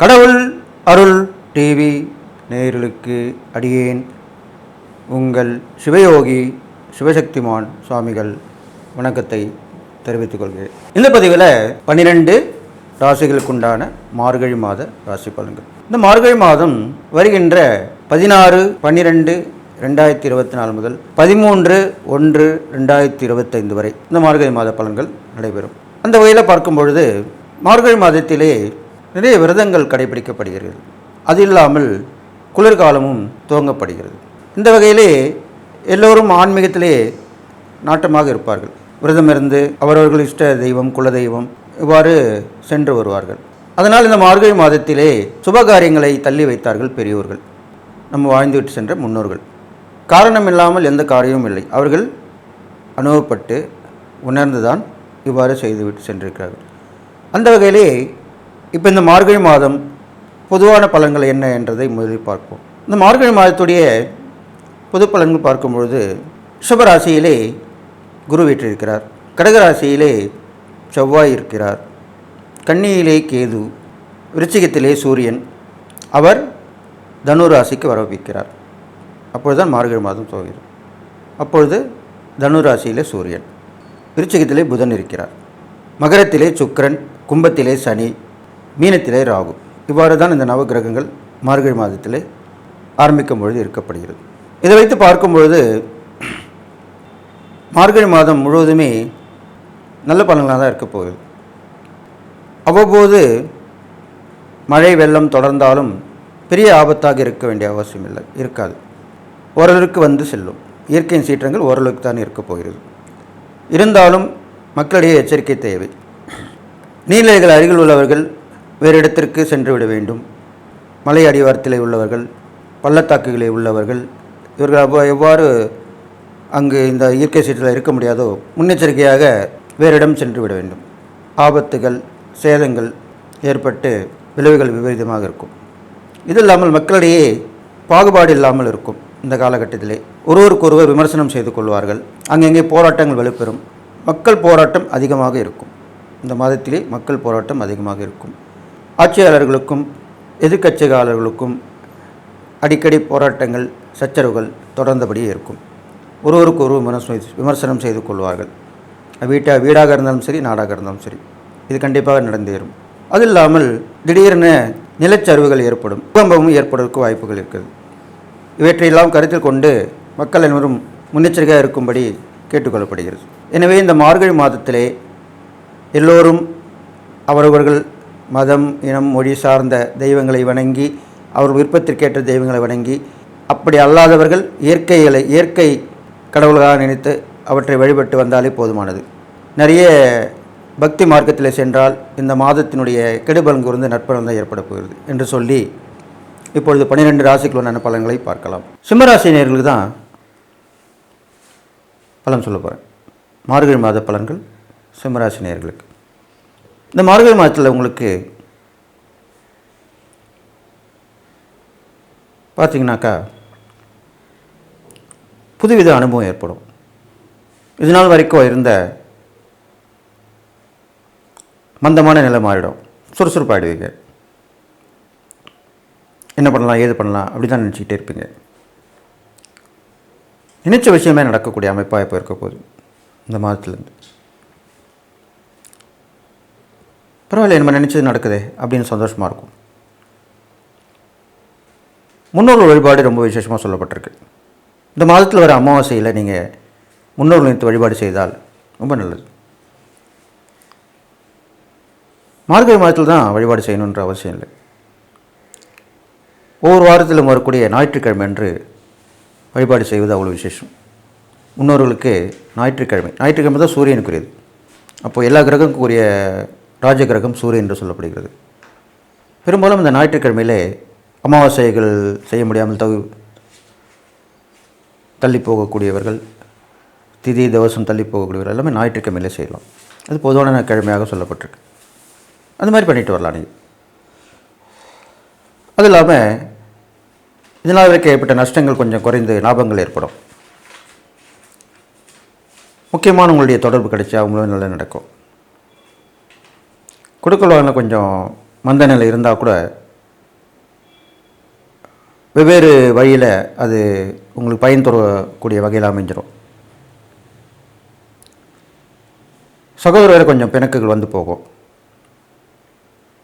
கடவுள் அருள் டிவி நேயர்களுக்கு அடியேன் உங்கள் சிவயோகி சிவசக்திமான் சுவாமிகள் வணக்கத்தை தெரிவித்துக் கொள்கிறேன். இந்த பதிவில் பன்னிரெண்டு ராசிகளுக்குண்டான மார்கழி மாத ராசி பலன்கள். இந்த மார்கழி மாதம் வருகின்ற பதினாறு பன்னிரெண்டு ரெண்டாயிரத்தி இருபத்தி நாலு முதல் பதிமூன்று ஒன்று ரெண்டாயிரத்தி இருபத்தைந்து வரை இந்த மார்கழி மாத பலன்கள் நடைபெறும். அந்த வகையில் பார்க்கும் பொழுது மார்கழி மாதத்திலே நிறைய விரதங்கள் கடைபிடிக்கப்படுகிறது. அது இல்லாமல் குளிர்காலமும் துவங்கப்படுகிறது. இந்த வகையிலே எல்லோரும் ஆன்மீகத்திலே நாட்டமாக இருப்பார்கள். விரதம் இருந்து அவரவர்கள் இஷ்ட தெய்வம் குலதெய்வம் இவ்வாறு சென்று வருவார்கள். அதனால் இந்த மார்கழி மாதத்திலே சுபகாரியங்களை தள்ளி வைத்தார்கள் பெரியோர்கள். நம்ம வாழ்ந்துவிட்டு சென்ற முன்னோர்கள். காரணம் இல்லாமல் எந்த காரியமும் இல்லை. அவர்கள் அனுபவப்பட்டு உணர்ந்துதான் இவ்வாறு செய்துவிட்டு சென்றிருக்கிறார்கள். அந்த வகையிலே இப்போ இந்த மார்கழி மாதம் பொதுவான பலன்கள் என்ன என்றதை முதலில் பார்ப்போம். இந்த மார்கழி மாதத்துடைய பொது பலன்கள் பார்க்கும்பொழுது ரிஷபராசியிலே குரு வீற்றிருக்கிறார். கடகராசியிலே செவ்வாய் இருக்கிறார். கன்னியிலே கேது விருச்சிகத்திலே சூரியன். அவர் தனுராசிக்கு வரவிக்கிறார் அப்பொழுதுதான் மார்கழி மாதம் துவங்கிறது அப்பொழுது தனுராசியிலே சூரியன். விருச்சிகத்திலே புதன் இருக்கிறார். மகரத்திலே சுக்கரன் கும்பத்திலே சனி. மீனத்திலே ராகு. இவ்வாறு தான் இந்த நவகிரகங்கள் மார்கழி மாதத்திலே ஆரம்பிக்கும் பொழுது இருக்கப்படுகிறது. இதை வைத்து பார்க்கும் பொழுது மார்கழி மாதம் முழுவதுமே நல்ல பலன்களாக தான் இருக்க போகுது. அவ்வப்போது மழை வெள்ளம் தொடர்ந்தாலும் பெரிய ஆபத்தாக இருக்க வேண்டிய அவசியம் இல்லை இருக்காது. ஓரளவுக்கு வந்து செல்லும். இயற்கையின் சீற்றங்கள் ஓரளவுக்கு தான் இருக்கப் போகிறது. இருந்தாலும் மக்களிடையே எச்சரிக்கை தேவை. நீர்நிலைகள் அருகில் உள்ளவர்கள் வேறு இடத்திற்கு சென்று விட வேண்டும். மலை அடிவாரத்திலே உள்ளவர்கள் பள்ளத்தாக்குகளில் உள்ளவர்கள் இவர்கள் அவ்வா எவ்வாறு அங்கு இந்த இயற்கை சீற்றில் இருக்க முடியாதோ முன்னெச்சரிக்கையாக வேறு இடம் சென்று விட வேண்டும். ஆபத்துகள் சேதங்கள் ஏற்பட்டு விளைவுகள் விபரீதமாக இருக்கும். இது இல்லாமல் மக்களிடையே பாகுபாடு இல்லாமல் இருக்கும் இந்த காலகட்டத்திலே. ஒருவருக்கொருவர் விமர்சனம் செய்து கொள்வார்கள். அங்கங்கே போராட்டங்கள் வலுப்பெறும். மக்கள் போராட்டம் அதிகமாக இருக்கும். இந்த மாதத்திலே மக்கள் போராட்டம் அதிகமாக இருக்கும். ஆட்சியாளர்களுக்கும் எதிர்க்கட்சியாளர்களுக்கும் அடிக்கடி போராட்டங்கள் சச்சரவுகள் தொடர்ந்தபடியே இருக்கும். ஒருவருக்கு ஒரு விமர்சனம் விமர்சனம் செய்து கொள்வார்கள். வீட்டா வீடாக இருந்தாலும் சரி நாடாக இருந்தாலும் சரி இது கண்டிப்பாக நடந்தேறும் அது இல்லாமல் திடீரென நிலச்சரிவுகள் ஏற்படும் பூகம்பமும் ஏற்படுவதற்கு வாய்ப்புகள் இருக்குது. இவற்றையெல்லாம் கருத்தில் கொண்டு மக்கள் அனைவரும் முன்னெச்சரிக்கையாக இருக்கும்படி கேட்டுக்கொள்ளப்படுகிறது. எனவே இந்த மார்கழி மாதத்திலே எல்லோரும் அவரவர்கள் மதம் இனம் மொழி சார்ந்த தெய்வங்களை வணங்கி அவர் விருப்பத்திற்கேற்ற தெய்வங்களை வணங்கி அப்படி அல்லாதவர்கள் இயற்கைகளை இயற்கை கடவுள்களாக நினைத்து அவற்றை வழிபட்டு வந்தாலே போதுமானது. நிறைய பக்தி மார்க்கத்தில் சென்றால் இந்த மாதத்தினுடைய கெடுபலன் கூர்ந்து நற்பலன் தான் ஏற்பட போகிறது என்று சொல்லி இப்பொழுது பன்னிரெண்டு ராசிக்குள்ளான பலன்களை பார்க்கலாம். சிம்மராசி தான் பலன் சொல்ல போகிறேன் மார்கழி மாத பலன்கள் சிம்மராசினியர்களுக்கு இந்த மார்கழி மாதத்தில் உங்களுக்கு பார்த்தீங்கன்னாக்கா புதுவித அனுபவம் ஏற்படும். இது நாள் வரைக்கும் இருந்த மந்தமான நிலை மாறிடும். சுறுசுறுப்பாயிடுவீங்க. என்ன பண்ணலாம் ஏது பண்ணலாம் அப்படி தான் நினச்சிக்கிட்டே இருப்பீங்க. நினைச்ச விஷயமே நடக்கக்கூடிய அமைப்பாக இப்போ இருக்க போகுது. இந்த மாதத்துலேருந்து. பரவாயில்ல நம்ம நினச்சது நடக்குதே அப்படின்னு சந்தோஷமாக இருக்கும். முன்னோர்கள் வழிபாடு ரொம்ப விசேஷமாக சொல்லப்பட்டிருக்கு. இந்த மாதத்தில் வர அமாவாசையில் நீங்கள் முன்னோர்கள் நினைத்து வழிபாடு செய்தால் ரொம்ப நல்லது. மார்கழி மாதத்தில் தான் வழிபாடு செய்யணுன்ற அவசியம் இல்லை. ஒவ்வொரு வாரத்திலும் வரக்கூடிய ஞாயிற்றுக்கிழமை அன்று வழிபாடு செய்வது அவ்வளோ விசேஷம். முன்னோர்களுக்கு ஞாயிற்றுக்கிழமை ஞாயிற்றுக்கிழமை தான் சூரியனுக்குரியது. அப்போது எல்லா கிரகங்களுக்குரிய ராஜ கிரகம் சூரியன் என்று சொல்லப்படுகிறது. பெரும்பாலும் இந்த ஞாயிற்றுக்கிழமையிலே அமாவாசைகள் செய்ய முடியாமல் தவி தள்ளி போகக்கூடியவர்கள் திதி தவசம் தள்ளி போகக்கூடியவர்கள் எல்லாமே ஞாயிற்றுக்கிழமையிலே செய்யலாம். அது பொதுவான கிழமையாக சொல்லப்பட்டிருக்கு. அந்த மாதிரி பண்ணிட்டு வரலாம் நீங்கள் அது இல்லாமல் இதனால் வரைக்கும் ஏற்பட்ட நஷ்டங்கள் கொஞ்சம் குறைந்து லாபங்கள் ஏற்படும். முக்கியமான உங்களுடைய தொடர்பு கிடைச்சா அவங்களும் நல்லா நடக்கும். கொடுக்கல் கொஞ்சம் மந்த நிலை இருந்தால் கூட வெவ்வேறு வழியில் அது உங்களுக்கு பயன் தரக்கூடிய வகையில் அமைஞ்சிடும் சகோதரர் கொஞ்சம் பிணக்குகள் வந்து போகும்.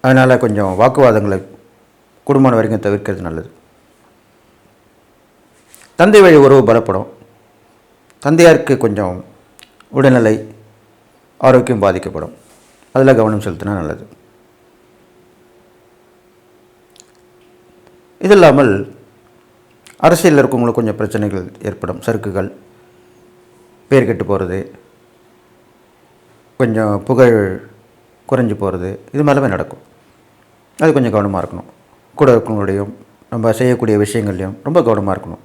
அதனால் கொஞ்சம் வாக்குவாதங்களை குடும்பம் வரைக்கும் தவிர்க்கிறது நல்லது. தந்தை வழி உறவு பலப்படும். தந்தையாருக்கு கொஞ்சம் உடல்நிலை ஆரோக்கியம் பாதிக்கப்படும். அதில் கவனம் செலுத்தினா நல்லது. இது இல்லாமல் அரசியலில் இருக்கவங்களுக்கு கொஞ்சம் பிரச்சனைகள் ஏற்படும். சறுக்குகள் பேர் கெட்டு போகிறது கொஞ்சம் புகழ் குறைஞ்சி போகிறது இது மாதிரிலாமே நடக்கும். அது கொஞ்சம் கவனமாக இருக்கணும். கூட இருக்கவங்களுடையும் நம்ம செய்யக்கூடிய விஷயங்கள்லையும் ரொம்ப கவனமாக இருக்கணும்.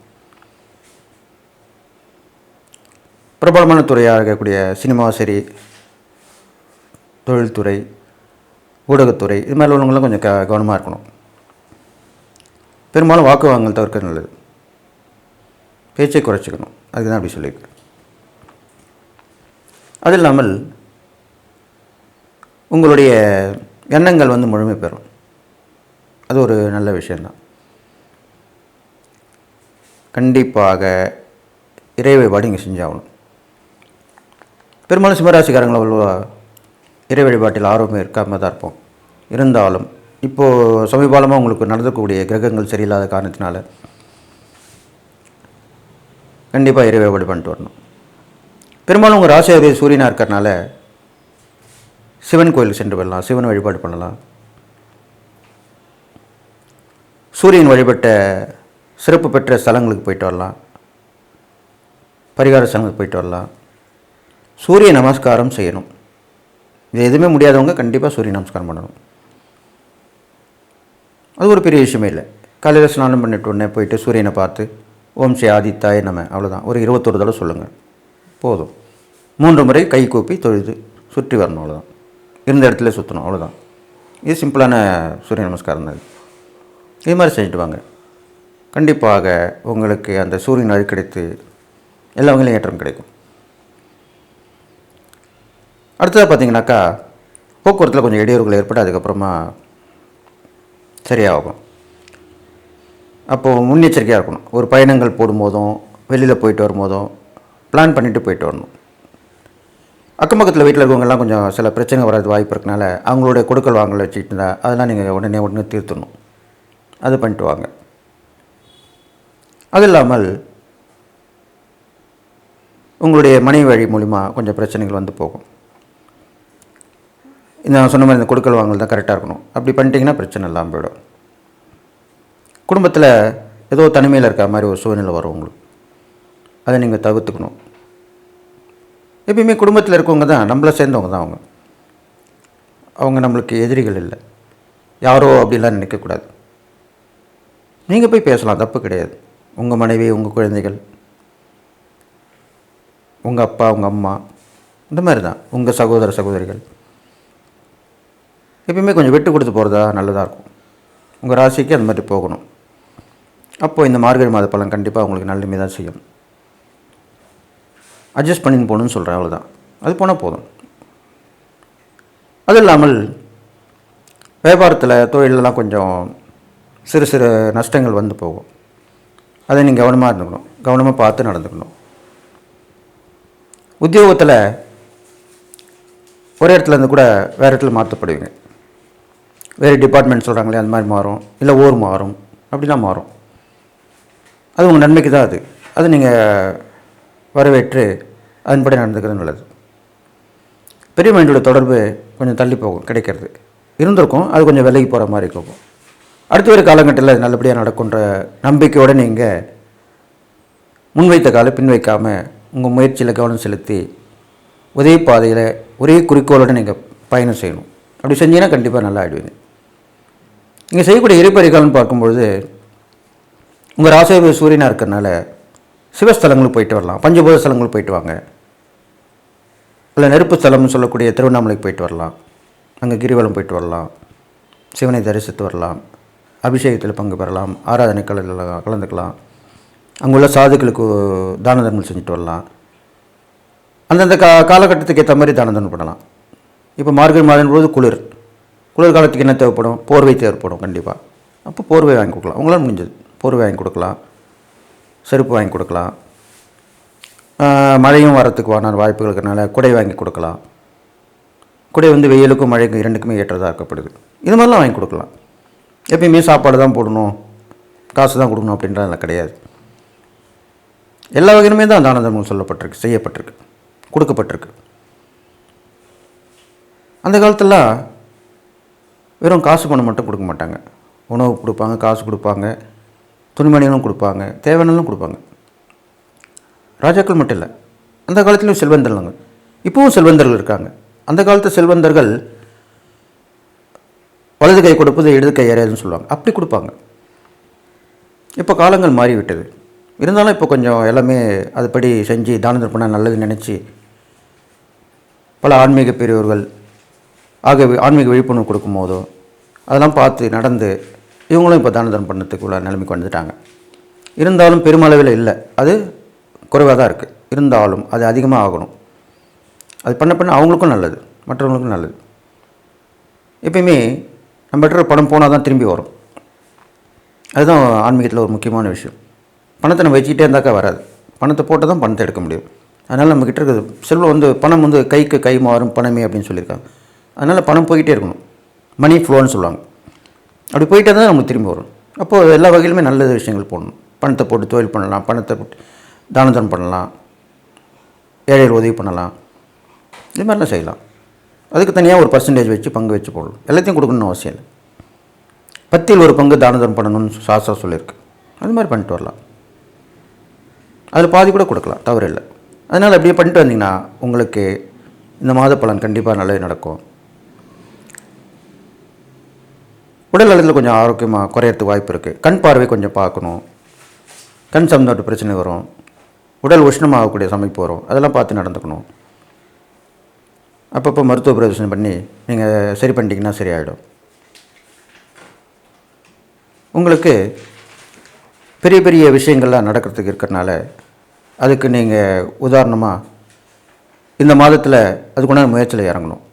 பிரபலமான துறையாக இருக்கக்கூடிய சினிமா சரி தொழில்துறை ஊடகத்துறை இது மாதிரி உள்ளவங்களும் கொஞ்சம் க கவனமாக இருக்கணும். பெரும்பாலும் வாக்கு வாங்கல் தவிர்க்க நல்லது. பேச்சை குறைச்சிக்கணும். அதுக்கு தான் அப்படி சொல்லியிருக்கேன் அது இல்லாமல் உங்களுடைய எண்ணங்கள் வந்து முழுமை பெறும். அது ஒரு நல்ல விஷயந்தான் கண்டிப்பாக இறை வழிபாடு இங்கே செஞ்சாகணும். பெரும்பாலும் சிம்மராசிக்காரங்களை அவ்வளோ இறை வழிபாட்டில் ஆர்வம் இருக்காமல் தான் இருப்போம். இருந்தாலும் இப்போது சமீபாலமாக உங்களுக்கு நடக்கக்கூடிய கிரகங்கள் சரியில்லாத காரணத்தினால கண்டிப்பாக இறை வழிபாடு பண்ணிட்டு வரணும். பெரும்பாலும் உங்கள் ராசியாதிபதி சூரியனாக இருக்கிறனால சிவன் கோயிலுக்கு சென்று வரலாம் சிவன் வழிபாடு பண்ணலாம். சூரியன் வழிபட்ட சிறப்பு பெற்ற ஸ்தலங்களுக்கு போயிட்டு வரலாம். பரிகார ஸ்தலங்களுக்கு போயிட்டு வரலாம். சூரிய நமஸ்காரம் செய்யணும். இது எதுவுமே முடியாதவங்க கண்டிப்பாக சூரிய நமஸ்காரம் பண்ணணும். அது ஒரு பெரிய விஷயமே இல்லை. காலையில் ஸ்நானம் பண்ணிட்டு உடனே போயிட்டு சூரியனை பார்த்து ஓம் ஸ்ரீ ஆதித்தாய நம்ம அவ்வளோதான் ஒரு இருபத்தொரு தடவை சொல்லுங்கள் போதும். மூன்று முறை கை கூப்பி தொழுது சுற்றி வரணும் அவ்வளோதான் இருந்த இடத்துல சுற்றணும் அவ்வளோதான் இது சிம்பிளான சூரிய நமஸ்காரம் தான் இது. மாதிரி செஞ்சுட்டு வாங்க. கண்டிப்பாக உங்களுக்கு அந்த சூரியன் அழு கிடைத்து எல்லா வகையிலும் ஏற்றம் கிடைக்கும். அடுத்ததாக பார்த்தீங்கன்னாக்கா போக்குவரத்தில் கொஞ்சம் இடையூறுகள் ஏற்பட்டு அதுக்கப்புறமா சரியாகும். அப்போது முன்னெச்சரிக்கையாக இருக்கணும். ஒரு பயணங்கள் போடும்போதும் வெளியில் போயிட்டு வரும்போதும் பிளான் பண்ணிவிட்டு போயிட்டு வரணும். அக்கம் பக்கத்தில் வீட்டில் இருக்கவங்கெல்லாம் கொஞ்சம் சில பிரச்சனை வராது வாய்ப்பு இருக்கனால அவங்களுடைய கொடுக்கல் வாங்கல வச்சுக்கிட்டு இருந்தால் அதெல்லாம் நீங்கள் உடனே உடனே தீர்த்துடணும். அது பண்ணிட்டு வாங்க. அது இல்லாமல் உங்களுடைய மனைவி வழி மூலிமா கொஞ்சம் பிரச்சனைகள் வந்து போகும். இந்த நான் சொன்ன மாதிரி இந்த கொடுக்கல் வாங்கல் தான் கரெக்டாக இருக்கணும். அப்படி பண்ணிட்டீங்கன்னா பிரச்சனை இல்லாமல் போயிடும் குடும்பத்தில் ஏதோ தனிமையில் இருக்கிற மாதிரி ஒரு சூழ்நிலை வரும் உங்களுக்கு. அதை நீங்கள் தவிர்த்துக்கணும். எப்பயுமே குடும்பத்தில் இருக்கவங்க தான் நம்மளை சேர்ந்தவங்க தான் அவங்க. அவங்க நம்மளுக்கு எதிரிகள் இல்லை. யாரோ அப்படிலாம் நினைக்கக்கூடாது. நீங்கள் போய் பேசலாம் தப்பு கிடையாது. உங்கள் மனைவி உங்கள் குழந்தைகள் உங்கள் அப்பா உங்கள் அம்மா இந்த மாதிரி தான். உங்கள் சகோதர சகோதரிகள். எப்பயுமே கொஞ்சம் விட்டு கொடுத்து போகிறதா நல்லதாக இருக்கும். உங்கள் ராசிக்கு அந்த மாதிரி போகணும். அப்போது இந்த மார்கழி மாத பலன் கண்டிப்பாக உங்களுக்கு நல்லமே தான் செய்யும். அட்ஜஸ்ட் பண்ணின்னு போகணும்னு சொல்கிறேன் அவ்வளோதான் அது போனால் போதும். அது இல்லாமல் வியாபாரத்தில் தொழிலெலாம் கொஞ்சம் சிறு சிறு நஷ்டங்கள் வந்து போகும். அதை நீங்கள் கவனமாக இருந்துக்கணும். கவனமாக பார்த்து நடந்துக்கணும். உத்தியோகத்தில் ஒரு இடத்துல இருந்து கூட வேறு இடத்துல மாற்றப்படுவீங்க. வேறு டிபார்ட்மெண்ட் சொல்கிறாங்களே அந்த மாதிரி மாறும். இல்லை ஊர் மாறும். அப்படிலாம் மாறும். அது உங்கள் நன்மைக்கு தான் அது. அது நீங்கள் வரவேற்று அதன்படி நடந்துக்கிறது நல்லது. பெரிய மைண்டோட தொடர்பு கொஞ்சம் தள்ளி போகும் கிடைக்கிறது. இருந்திருக்கும் அது கொஞ்சம் விலகி போகிற மாதிரி இருக்கும். அடுத்த ஒரு காலகட்டத்தில் அது நல்லபடியாக நடக்குன்ற நம்பிக்கையோடு நீங்கள் முன்வைத்த காலை பின் வைக்காமல் உங்கள் முயற்சியில் கவனம் செலுத்தி ஒரே பாதையில் ஒரே குறிக்கோளோடு நீங்கள் பயணம் செய்யணும். அப்படி செஞ்சீங்கன்னா கண்டிப்பாக நல்லா ஆகிடுவீங்க நீங்கள் செய்யக்கூடிய இறைப்பறிகாலம்னு பார்க்கும்பொழுது உங்கள் ராசியாபதி சூரியனாக இருக்கிறனால சிவஸ்தலங்களுக்கு போயிட்டு வரலாம். பஞ்சபூத ஸ்தலங்களுக்கு போயிட்டு வாங்க. இல்லை நெருப்பு ஸ்தலம்னு சொல்லக்கூடிய திருவண்ணாமலைக்கு போயிட்டு வரலாம். அங்கே கிரிவலம் போயிட்டு வரலாம். சிவனை தரிசித்து வரலாம். அபிஷேகத்தில் பங்கு பெறலாம். ஆராதனை கலையில் கலந்துக்கலாம். அங்குள்ள சாதுக்களுக்கு தான தர்மம் செஞ்சுட்டு வரலாம். அந்தந்த கா காலகட்டத்துக்கு ஏற்ற மாதிரி தான தர்மம் பண்ணலாம். இப்போ மார்கழி மாதம் போது குளிர். குளிர்காலத்துக்கு என்ன தேவைப்படும்? போர்வை தேவைப்படும் கண்டிப்பாக அப்போ போர்வை வாங்கி கொடுக்கலாம். உங்களால் முடிஞ்சது. போர்வை வாங்கி கொடுக்கலாம். செருப்பு வாங்கி கொடுக்கலாம். மழையும் வரத்துக்கு வான வாய்ப்புகள் இருக்கிறனால குடை வாங்கி கொடுக்கலாம். குடை வந்து வெயிலுக்கும் மழைக்கும் இரண்டுக்குமே ஏற்றதாக இருக்கப்படுது இது மாதிரிலாம் வாங்கி கொடுக்கலாம். எப்பயுமே சாப்பாடு தான் போடணும். காசு தான் கொடுக்கணும் அப்படின்றதெல்லாம் கிடையாது. எல்லா வகையிலுமே தான் தான தர்மம் சொல்லப்பட்டிருக்கு செய்யப்பட்டிருக்கு கொடுக்கப்பட்டிருக்கு. அந்த காலத்தில் வெறும் காசு பணம் மட்டும் கொடுக்க மாட்டாங்க. உணவு கொடுப்பாங்க காசு கொடுப்பாங்க துணிமணிகளும் கொடுப்பாங்க தேவையானலும் கொடுப்பாங்க. ராஜாக்கள் மட்டும் இல்லை. அந்த காலத்துலேயும் செல்வந்தர்லாங்க இப்போவும் செல்வந்தர்கள் இருக்காங்க. அந்த காலத்து செல்வந்தர்கள் வலது கை கொடுப்பது இடது கை ஏறாதுன்னு சொல்லுவாங்க. அப்படி கொடுப்பாங்க. இப்போ காலங்கள் மாறிவிட்டது. இருந்தாலும் இப்போ கொஞ்சம் எல்லாமே அதுபடி செஞ்சு தான தர்ப்பணம் நல்லதுன்னு நினச்சி பல ஆன்மீக பெரியவர்கள் ஆக ஆன்மீக விழிப்புணர்வு கொடுக்கும்போதோ அதெல்லாம் பார்த்து நடந்து இவங்களும் இப்போ தான தர்மம் பண்ணத்துக்குள்ள நிலைமைக்கு வந்துட்டாங்க. இருந்தாலும் பெருமளவில் இல்லை. அது குறைவாக தான் இருக்குது இருந்தாலும் அது அதிகமாக ஆகணும். அது பண்ண பண்ண அவங்களுக்கும் நல்லது மற்றவங்களுக்கும் நல்லது. எப்பயுமே நம்மகிட்ட பணம் போனால் தான் திரும்பி வரும். அதுதான் ஆன்மீகத்தில் ஒரு முக்கியமான விஷயம். பணத்தை நம்ம வச்சுக்கிட்டே இருந்தாக்கா வராது. பணத்தை போட்டால் தான் பணத்தை எடுக்க முடியும். அதனால் நம்மக்கிட்ட இருக்கிறது செல்வம் வந்து பணம் வந்து கைக்கு கை மாறும் பணமே அப்படின்னு சொல்லியிருக்காங்க. அதனால் பணம் போய்கிட்டே இருக்கணும். மணி ஃப்ளோன்னு சொல்லுவாங்க. அப்படி போயிட்டே தான் நமக்கு திரும்பி வரும். அப்போது எல்லா வகையிலுமே நல்ல விஷயங்கள் போடணும். பணத்தை போட்டு தொழில் பண்ணலாம். பணத்தை போட்டு தான தர்மம் பண்ணலாம். ஏழைகள் உதவி பண்ணலாம். இது மாதிரிலாம் செய்யலாம். அதுக்கு தனியாக ஒரு பர்சன்டேஜ் வச்சு பங்கு வச்சு போடலாம் எல்லாத்தையும் கொடுக்கணும்னு அவசியம் இல்லை. பத்தில் ஒரு பங்கு தான தர்மம் பண்ணணும்னு சாஸ்திரம் சொல்லியிருக்கு. அது மாதிரி பண்ணிட்டு வரலாம். அதில் பாதி கூட கொடுக்கலாம். தவறு இல்லை. அதனால் அப்படியே பண்ணிட்டு வந்தீங்கன்னா உங்களுக்கு இந்த மாத பலன் கண்டிப்பாக நல்லது நடக்கும். உடல் நலத்தில் கொஞ்சம் ஆரோக்கியமாக குறையறதுக்கு வாய்ப்பு இருக்குது கண் பார்வை கொஞ்சம் பார்க்கணும். கண் சம்மந்தப்பட்ட பிரச்சனை வரும். உடல் உஷ்ணமாகக்கூடிய சமைப்பு வரும். அதெல்லாம் பார்த்து நடந்துக்கணும். அப்பப்போ மருத்துவ பிரதர்சனம் பண்ணி நீங்கள் சரி பண்ணிட்டீங்கன்னா சரியாயிடும். உங்களுக்கு பெரிய பெரிய விஷயங்கள்லாம் நடக்கிறதுக்கு இருக்கிறனால அதுக்கு நீங்கள் உதாரணமாக இந்த மாதத்தில் அதுக்குண்டான முயற்சியில் இறங்கணும்.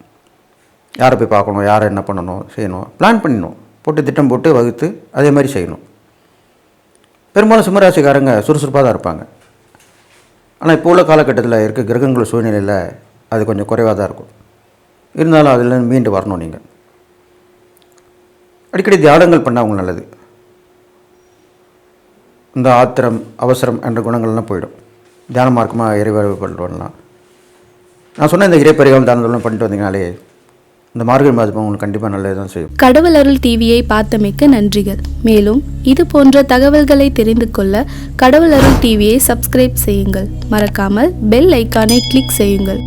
யாரை போய் பார்க்கணும்? யாரை என்ன பண்ணணும்? செய்யணும்? பிளான் பண்ணிடணும். போட்டு திட்டம் போட்டு வகுத்து அதே மாதிரி செய்யணும். பெரும்பாலும் சிம்மராசிக்காரங்க சுறுசுறுப்பாக தான் இருப்பாங்க. ஆனால் இப்போ உள்ள காலகட்டத்தில் இருக்க கிரகங்கள் சூழ்நிலையில் அது கொஞ்சம் குறைவாக தான் இருக்கும். இருந்தாலும் அதில் மீண்டு வரணும் நீங்கள் அடிக்கடி தியானங்கள் பண்ணால் அவங்க நல்லது. இந்த ஆத்திரம் அவசரம் என்ற குணங்கள்லாம் போயிடும். தியான மார்க்கமாக இறைவழிவு பண்ணிட்டு நான் சொன்ன இந்த இறைப்பறிகள் தானதெல்லாம் பண்ணிட்டு வந்தீங்கனாலே இந்த மார்கழி மாதம் உங்களுக்கு கண்டிப்பாக நல்லது தான் செய்யும். கடவுள் அருள் டிவியை பார்த்தமைக்க நன்றிகள். மேலும் இது போன்ற தகவல்களை தெரிந்து கொள்ள கடவுள் அருள் டிவியை சப்ஸ்கிரைப் செய்யுங்கள். மறக்காமல் பெல் ஐக்கானை கிளிக் செய்யுங்கள்.